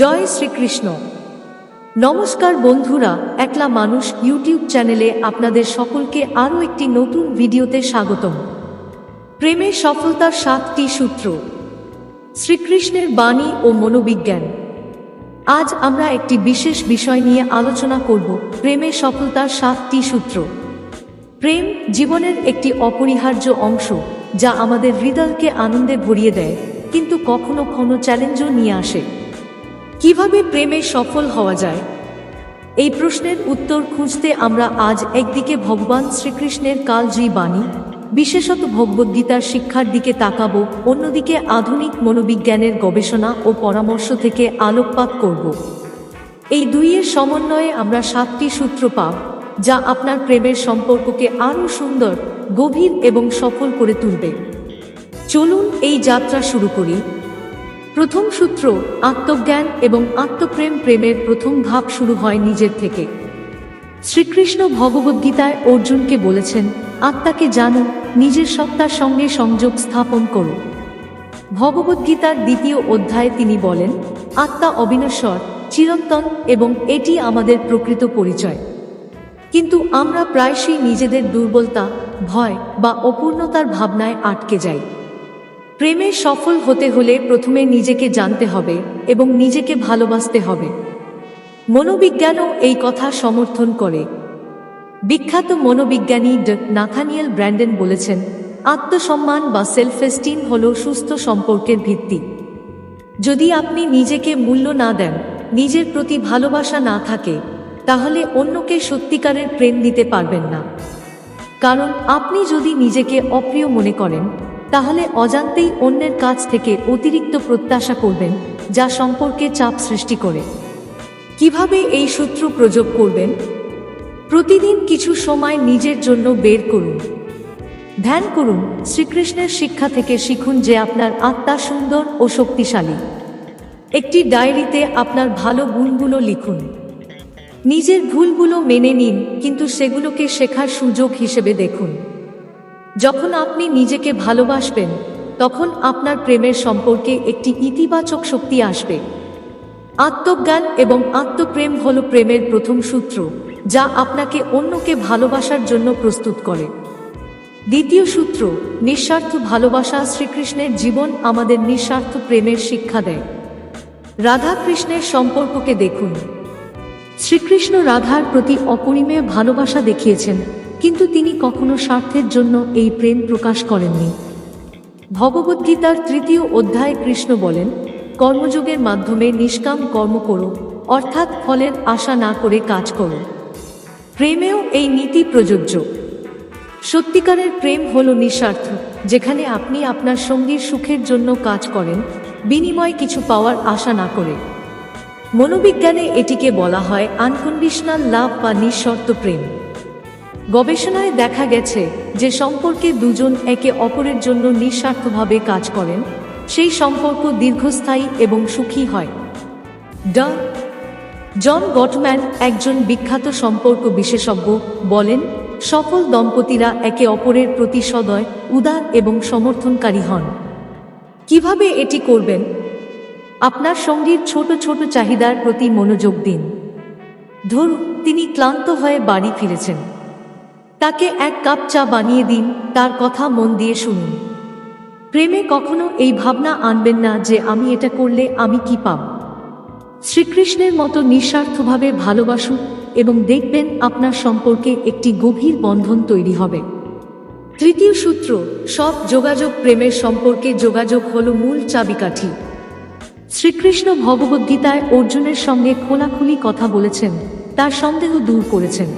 জয় শ্রীকৃষ্ণ। নমস্কার বন্ধুরা, একলা মানুষ ইউটিউব চ্যানেলে আপনাদের সকলকে আরও একটি নতুন ভিডিওতে স্বাগতম। প্রেমে সফলতার সাতটি সূত্র। শ্রীকৃষ্ণের বাণী ও মনোবিজ্ঞান। আজ আমরা একটি বিশেষ বিষয় নিয়ে আলোচনা করব, প্রেমে সফলতার সাতটি সূত্র। প্রেম জীবনের একটি অপরিহার্য অংশ, যা আমাদের হৃদয়কে আনন্দে ভরিয়ে দেয়, কিন্তু কখনো কোনো চ্যালেঞ্জও নিয়ে আসে। কীভাবে প্রেমে সফল হওয়া যায়? এই প্রশ্নের উত্তর খুঁজতে আমরা আজ একদিকে ভগবান শ্রীকৃষ্ণের কালজয়ী বাণী, বিশেষত ভগবদ্গীতার শিক্ষার দিকে তাকাবো, অন্যদিকে আধুনিক মনোবিজ্ঞানের গবেষণা ও পরামর্শ থেকে আলোকপাত করব। এই দুইয়ের সমন্বয়ে আমরা সাতটি সূত্র পাব, যা আপনার প্রেমের সম্পর্ককে আরও সুন্দর, গভীর এবং সফল করে তুলবে। চলুন এই যাত্রা শুরু করি। প্রথম সূত্র, আত্মজ্ঞান এবং আত্মপ্রেম প্রেমের প্রথম ধাপ শুরু হয় নিজের থেকে। শ্রীকৃষ্ণ ভগবদ্গীতায় অর্জুনকে বলেছেন, আত্মাকে জানো, নিজের সত্তার সঙ্গে সংযোগ স্থাপন করো। ভগবদ্গীতার দ্বিতীয় অধ্যায়ে তিনি বলেন, আত্মা অবিনশ্বর, চিরন্তন এবং এটি আমাদের প্রকৃত পরিচয়। কিন্তু আমরা প্রায়শই নিজেদের দুর্বলতা, ভয় বা অপূর্ণতার ভাবনায় আটকে যাই। প্রেমে সফল হতে হলে প্রথমে নিজেকে জানতে হবে এবং নিজেকে ভালোবাসতে হবে। মনোবিজ্ঞানও এই কথা সমর্থন করে। বিখ্যাত মনোবিজ্ঞানী ড নাথানিয়েল ব্র্যান্ডেন বলেছেন, আত্মসম্মান বা সেলফ এস্টিম হল সুস্থ সম্পর্কের ভিত্তি। যদি আপনি নিজেকে মূল্য না দেন, নিজের প্রতি ভালোবাসা না থাকে, তাহলে অন্যকে সত্যিকারের প্রেম দিতে পারবেন না। কারণ আপনি যদি নিজেকে অপ্রিয় মনে করেন তাহলে অজান্তেই অন্যের কাছ থেকে অতিরিক্ত প্রত্যাশা করবেন, যা সম্পর্কে চাপ সৃষ্টি করে। কীভাবে এই সূত্র প্রয়োগ করবেন? প্রতিদিন কিছু সময় নিজের জন্য বের করুন। ধ্যান করুন, শ্রীকৃষ্ণের শিক্ষা থেকে শিখুন যে আপনার আত্মা সুন্দর ও শক্তিশালী। একটি ডায়েরিতে আপনার ভালো গুণগুলো লিখুন। নিজের ভুলগুলো মেনে নিন, কিন্তু সেগুলোকে শেখার সুযোগ হিসেবে দেখুন। যখন আপনি নিজেকে ভালোবাসবেন, তখন আপনার প্রেমের সম্পর্কে একটি ইতিবাচক শক্তি আসবে। আত্মজ্ঞান এবং আত্মপ্রেম হল প্রেমের প্রথম সূত্র, যা আপনাকে অন্যকে ভালোবাসার জন্য প্রস্তুত করে। দ্বিতীয় সূত্র, নিঃস্বার্থ ভালোবাসা শ্রীকৃষ্ণের জীবন আমাদের নিঃস্বার্থ প্রেমের শিক্ষা দেয়। রাধা কৃষ্ণের সম্পর্ককে দেখুন। শ্রীকৃষ্ণ রাধার প্রতি অপরিমেয় ভালোবাসা দেখিয়েছেন। কিন্তু তিনি কখনো স্বার্থের জন্য এই প্রেম প্রকাশ করেননি। ভগবদ্গীতার তৃতীয় অধ্যায়ে কৃষ্ণ বলেন, কর্মযোগের মাধ্যমে নিষ্কাম কর্ম করো, অর্থাৎ ফলের আশা না করে কাজ করো। প্রেমেও এই নীতি প্রযোজ্য। সত্যিকারের প্রেম হল নিঃস্বার্থ, যেখানে আপনি আপনার সঙ্গীর সুখের জন্য কাজ করেন, বিনিময় কিছু পাওয়ার আশা না করে। মনোবিজ্ঞানে এটিকে বলা হয় আনকন্ডিশনাল লাভ বা নিঃশর্ত প্রেম। গবেষণায় দেখা গেছে যে সম্পর্কে দুজন একে অপরের জন্য নিঃস্বার্থভাবে কাজ করেন, সেই সম্পর্ক দীর্ঘস্থায়ী এবং সুখী হয়। ড। জন গটম্যান একজন বিখ্যাত সম্পর্ক বিশেষজ্ঞ বলেন, সফল দম্পতিরা একে অপরের প্রতি সদয়, উদার এবং সমর্থনকারী হন। কীভাবে এটি করবেন? আপনার সঙ্গীর ছোট ছোট চাহিদার প্রতি মনোযোগ দিন। ধরুন, তিনি ক্লান্ত হয়ে বাড়ি ফিরেছেন। তাকে এক কাপ চা বানিয়ে দিন, তার কথা মন দিয়ে শুনুন। প্রেমে কখনো এই ভাবনা আনবেন না যে আমি এটা করলে আমি কি পাব। শ্রীকৃষ্ণের মতো নিঃস্বার্থভাবে ভালোবাসুন এবং দেখবেন আপনার সম্পর্কে একটি গভীর বন্ধন তৈরি হবে। তৃতীয় সূত্র, সব যোগাযোগ প্রেমের সম্পর্কে যোগাযোগ হল মূল চাবিকাঠি। শ্রীকৃষ্ণ ভগবদ্গীতায় অর্জুনের সঙ্গে খোলাখুলি কথা বলেছেন, তার সন্দেহ দূর করেছেন।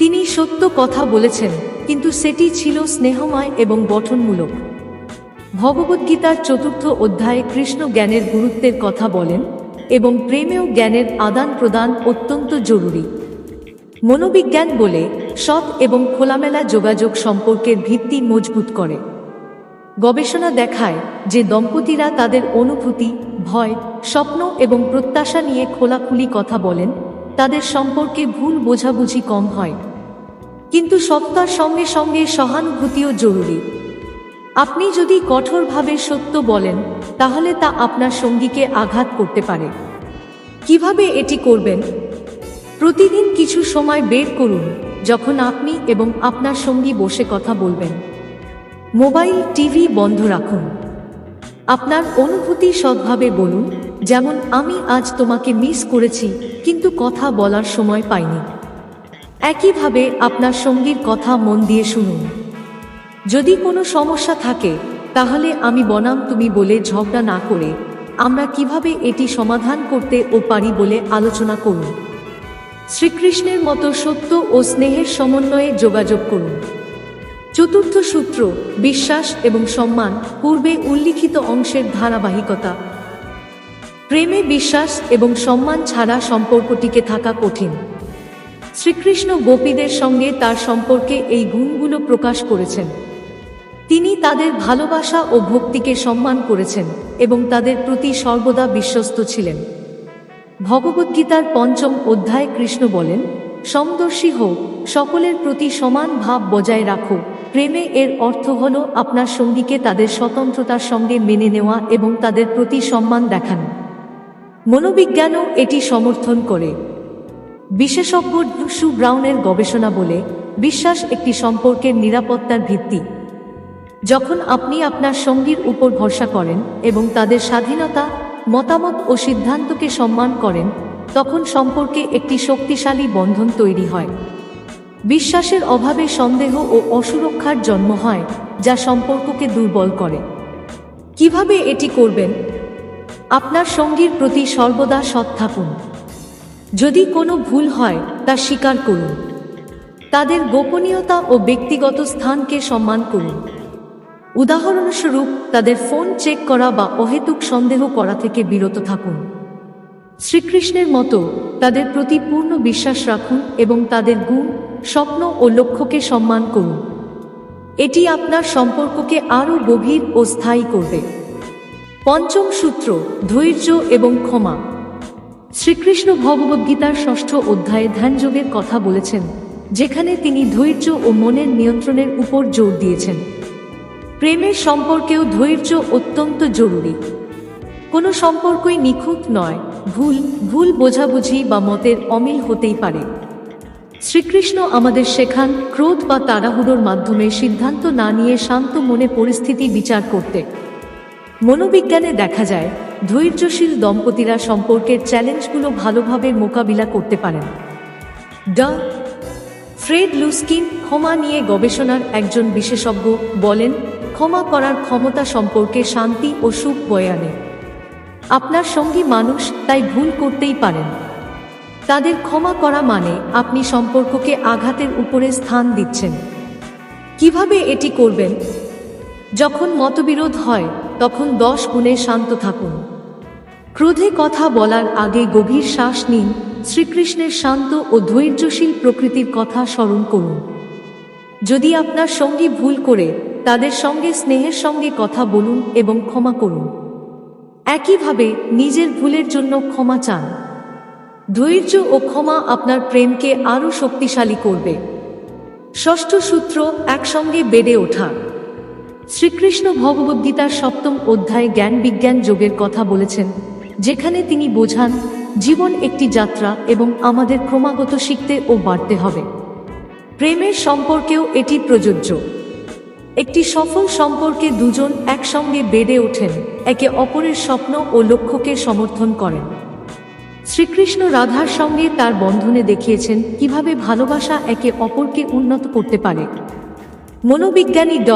তিনি সত্য কথা বলেছেন, কিন্তু সেটি ছিল স্নেহময় এবং গঠনমূলক। ভগবদ্গীতার চতুর্থ অধ্যায়ে কৃষ্ণ জ্ঞানের গুরুত্বের কথা বলেন এবং প্রেমেও জ্ঞানের আদান প্রদান অত্যন্ত জরুরি। মনোবিজ্ঞান বলে সৎ এবং খোলামেলা যোগাযোগ সম্পর্কের ভিত্তি মজবুত করে। গবেষণা দেখায় যে দম্পতিরা তাদের অনুভূতি, ভয়, স্বপ্ন এবং প্রত্যাশা নিয়ে খোলাখুলি কথা বলেন, তাদের সম্পর্কে ভুল বোঝাবুঝি কম হয়। কিন্তু সত্তার সঙ্গে সঙ্গে সহানুভূতিও জরুরি। আপনি যদি কঠোরভাবে সত্য বলেন, তাহলে তা আপনার সঙ্গীকে আঘাত করতে পারে। কীভাবে এটি করবেন? প্রতিদিন কিছু সময় বের করুন, যখন আপনি এবং আপনার সঙ্গী বসে কথা বলবেন। মোবাইল, টিভি বন্ধ রাখুন। আপনার অনুভূতি সৎভাবে বলুন, যেমন, আমি আজ তোমাকে মিস করেছি, কিন্তু কথা বলার সময় পাইনি। একইভাবে আপনার সঙ্গীর কথা মন দিয়ে শুনুন। যদি কোনো সমস্যা থাকে, তাহলে আমি বনাম তুমি বলে ঝগড়া না করে, আমরা কীভাবে এটি সমাধান করতে ও পারি বলে আলোচনা করুন। শ্রীকৃষ্ণের মতো সত্য ও স্নেহের সমন্বয়ে যোগাযোগ করুন। চতুর্থ সূত্র, বিশ্বাস এবং সম্মান পূর্বে উল্লিখিত অংশের ধারাবাহিকতা। প্রেমে বিশ্বাস এবং সম্মান ছাড়া সম্পর্কটিকে থাকা কঠিন। শ্রীকৃষ্ণ গোপীদের সঙ্গে তার সম্পর্কে এই গুণগুলো প্রকাশ করেছেন। তিনি তাদের ভালোবাসা ও ভক্তিকে সম্মান করেছেন এবং তাদের প্রতি সর্বদা বিশ্বস্ত ছিলেন। ভগবদ্গীতার পঞ্চম অধ্যায় কৃষ্ণ বলেন, সমদর্শী হোক সকলের প্রতি সমান ভাব বজায় রাখো। প্রেমে এর অর্থ হল আপনার সঙ্গীকে তাদের স্বতন্ত্রতার সঙ্গে মেনে নেওয়া এবং তাদের প্রতি সম্মান দেখানো। মনোবিজ্ঞানও এটি সমর্থন করে। বিশেষজ্ঞ ড্রুসু ব্রাউনের গবেষণা বলে বিশ্বাস একটি সম্পর্কের নিরাপত্তার ভিত্তি। যখন আপনি আপনার সঙ্গীর উপর ভরসা করেন এবং তাদের স্বাধীনতা, মতামত ও সিদ্ধান্তকে সম্মান করেন, তখন সম্পর্কে একটি শক্তিশালী বন্ধন তৈরি হয়। বিশ্বাসের অভাবে সন্দেহ ও অসুরক্ষার জন্ম হয়, যা সম্পর্ককে দুর্বল করে। কীভাবে এটি করবেন? আপনার সঙ্গীর প্রতি সর্বদা সৎ থাকুন। যদি কোনো ভুল হয়, তা স্বীকার করুন। তাদের গোপনীয়তা ও ব্যক্তিগত স্থানকে সম্মান করুন। উদাহরণস্বরূপ, তাদের ফোন চেক করা বা অহেতুক সন্দেহ করা থেকে বিরত থাকুন। শ্রীকৃষ্ণের মতো তাদের প্রতি পূর্ণ বিশ্বাস রাখুন এবং তাদের গুণ, স্বপ্ন ও লক্ষ্যকে সম্মান করুন। এটি আপনার সম্পর্ককে আরও গভীর ও স্থায়ী করবে। পঞ্চম সূত্র, ধৈর্য এবং ক্ষমা। শ্রীকৃষ্ণ ভগবদ্গীতার ষষ্ঠ অধ্যায়ে ধ্যানযোগের কথা বলেছেন, যেখানে তিনি ধৈর্য ও মনের নিয়ন্ত্রণের উপর জোর দিয়েছেন। প্রেমের সম্পর্কেও ধৈর্য অত্যন্ত জরুরি। কোনো সম্পর্কই নিখুঁত নয়, ভুল ভুল বোঝাবুঝি বা মতের অমিল হতেই পারে। শ্রীকৃষ্ণ আমাদের শেখান ক্রোধ বা তাড়াহুড়োর মাধ্যমে সিদ্ধান্ত না নিয়ে শান্ত মনে পরিস্থিতি বিচার করতে। মনোবিজ্ঞানে দেখা যায় ধৈর্যশীল দম্পতিরা সম্পর্কের চ্যালেঞ্জগুলো ভালোভাবে মোকাবিলা করতে পারেন। ড। ফ্রেড লুস্কিন ক্ষমা নিয়ে গবেষণার একজন বিশেষজ্ঞ বলেন, ক্ষমা করার ক্ষমতা সম্পর্কে শান্তি ও সুখ বয়ে আনে। আপনার সঙ্গী মানুষ তাই ভুল করতেই পারেন। তাদের ক্ষমা করা মানে আপনি সম্পর্ককে আঘাতের উপরে স্থান দিচ্ছেন। কীভাবে এটি করবেন? যখন মতবিরোধ হয়, তখন দশ গুণে শান্ত থাকুন। ক্রোধে কথা বলার আগে গভীর শ্বাস নিন, শ্রীকৃষ্ণের শান্ত ও ধৈর্যশীল প্রকৃতির কথা স্মরণ করুন। যদি আপনার সঙ্গী ভুল করে, তাদের সঙ্গে স্নেহের সঙ্গে কথা বলুন এবং ক্ষমা করুন। একইভাবে নিজের ভুলের জন্য ক্ষমা চান। ধৈর্য ও ক্ষমা আপনার প্রেমকে আরও শক্তিশালী করবে। ষষ্ঠ সূত্র একসঙ্গে বেড়ে ওঠা। শ্রীকৃষ্ণ ভগবদ্গীতার সপ্তম অধ্যায়ে জ্ঞান বিজ্ঞান যোগের কথা বলেছেন যেখানে তিনি বোঝান, জীবন একটি যাত্রা এবং আমাদের ক্রমাগত শিখতে ও বাড়তে হবে। প্রেমের সম্পর্কেও এটি প্রযোজ্য। একটি সফল সম্পর্কে দুজন একসঙ্গে বেড়ে ওঠেন, একে অপরের স্বপ্ন ও লক্ষ্যকে সমর্থন করেন। শ্রীকৃষ্ণ রাধার সঙ্গে তার বন্ধনে দেখিয়েছেন কীভাবে ভালোবাসা একে অপরকে উন্নত করতে পারে। মনোবিজ্ঞানী ড।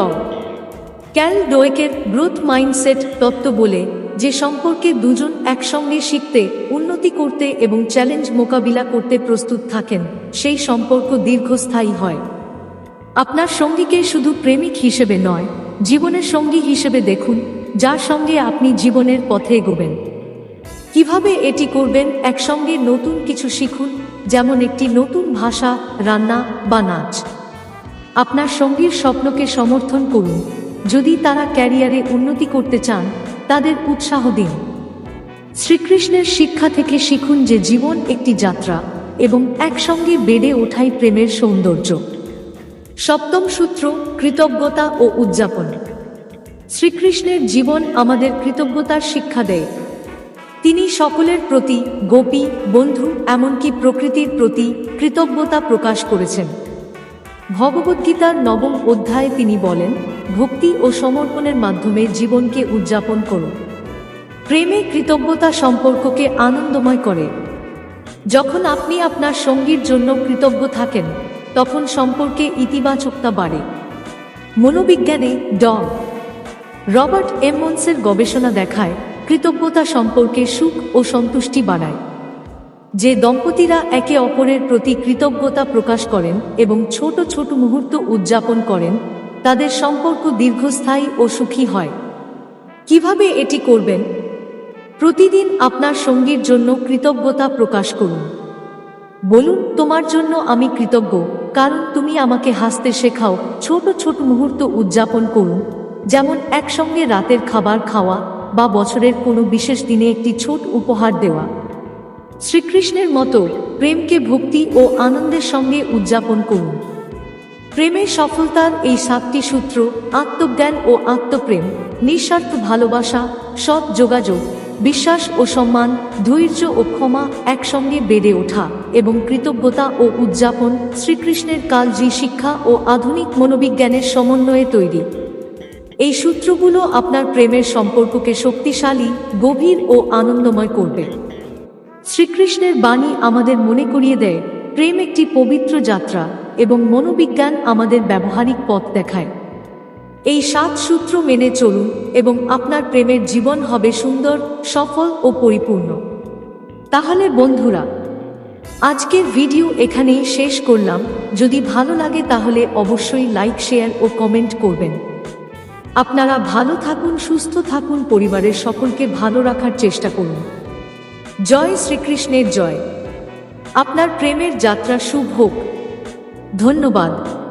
ক্যাল ডোয়েকের গ্রোথ মাইন্ডসেট তত্ত্ব বলে যে সম্পর্কে দুজন একসঙ্গে শিখতে, উন্নতি করতে এবং চ্যালেঞ্জ মোকাবিলা করতে প্রস্তুত থাকেন, সেই সম্পর্ক দীর্ঘস্থায়ী হয়। আপনার সঙ্গীকে শুধু প্রেমিক হিসেবে নয়, জীবনের সঙ্গী হিসেবে দেখুন, যার সঙ্গে আপনি জীবনের পথে এগোবেন। কীভাবে এটি করবেন, একসঙ্গে নতুন কিছু শিখুন, যেমন একটি নতুন ভাষা, রান্না বা নাচ। আপনার সঙ্গীর স্বপ্নকে সমর্থন করুন। যদি তারা ক্যারিয়ারে উন্নতি করতে চান তাদের উৎসাহ দিন। শ্রীকৃষ্ণের শিক্ষা থেকে শিখুন যে জীবন একটি যাত্রা এবং একসঙ্গে বেড়ে ওঠাই প্রেমের সৌন্দর্য। সপ্তম সূত্র, কৃতজ্ঞতা ও উদযাপন। শ্রীকৃষ্ণের জীবন আমাদের কৃতজ্ঞতার শিক্ষা দেয়। তিনি সকলের প্রতি গোপী, বন্ধু, এমনকি প্রকৃতির প্রতি কৃতজ্ঞতা প্রকাশ করেছেন। ভগবদ্গীতার নবম অধ্যায়ে তিনি বলেন, ভক্তি ও সমর্পণের মাধ্যমে জীবনকে উদযাপন করুন প্রেমে কৃতজ্ঞতা সম্পর্ককে আনন্দময় করে। যখন আপনি আপনার সঙ্গীর জন্য কৃতজ্ঞ থাকেন, তখন সম্পর্কে ইতিবাচকতা বাড়ে। মনোবিজ্ঞানে ড। রবার্ট এমন্সের গবেষণা দেখায়, কৃতজ্ঞতা সম্পর্কে সুখ ও সন্তুষ্টি বাড়ায়। যে দম্পতিরা একে অপরের প্রতি কৃতজ্ঞতা প্রকাশ করেন এবং ছোট ছোট মুহূর্ত উদযাপন করেন, তাদের সম্পর্ক দীর্ঘস্থায়ী ও সুখী হয়। কীভাবে এটি করবেন? প্রতিদিন আপনার সঙ্গীর জন্য কৃতজ্ঞতা প্রকাশ করুন। বলুন, তোমার জন্য আমি কৃতজ্ঞ, কারণ তুমি আমাকে হাসতে শেখাও, ছোট ছোট মুহূর্ত উদযাপন করুন, যেমন একসঙ্গে রাতের খাবার খাওয়া বা বছরের কোনো বিশেষ দিনে একটি ছোট উপহার দেওয়া। শ্রীকৃষ্ণের মতো প্রেমকে ভক্তি ও আনন্দের সঙ্গে উদযাপন করুন। প্রেমের সফলতার এই সাতটি সূত্র আত্মজ্ঞান ও আত্মপ্রেম, নিঃস্বার্থ ভালোবাসা, সৎ যোগাযোগ, বিশ্বাস ও সম্মান, ধৈর্য ও ক্ষমা একসঙ্গে বেড়ে ওঠা এবং কৃতজ্ঞতা ও উদযাপন শ্রীকৃষ্ণের কালজি শিক্ষা ও আধুনিক মনোবিজ্ঞানের সমন্বয়ে তৈরি। এই সূত্রগুলো আপনার প্রেমের সম্পর্ককে শক্তিশালী, গভীর ও আনন্দময় করবে। শ্রীকৃষ্ণের বাণী আমাদের মনে করিয়ে দেয়, প্রেম একটি পবিত্র যাত্রা এবং মনোবিজ্ঞান আমাদের ব্যবহারিক পথ দেখায়। এই সাত সূত্র মেনে চলুন এবং আপনার প্রেমের জীবন হবে সুন্দর, সফল ও পরিপূর্ণ। তাহলে বন্ধুরা, আজকের ভিডিও এখানেই শেষ করলাম। যদি ভালো লাগে তাহলে অবশ্যই লাইক, শেয়ার ও কমেন্ট করবেন। আপনারা ভালো থাকুন, সুস্থ থাকুন, পরিবারের সকলকে ভালো রাখার চেষ্টা করুন। জয় শ্রীকৃষ্ণের জয়। আপনার প্রেমের যাত্রা শুভ হোক। ধন্যবাদ।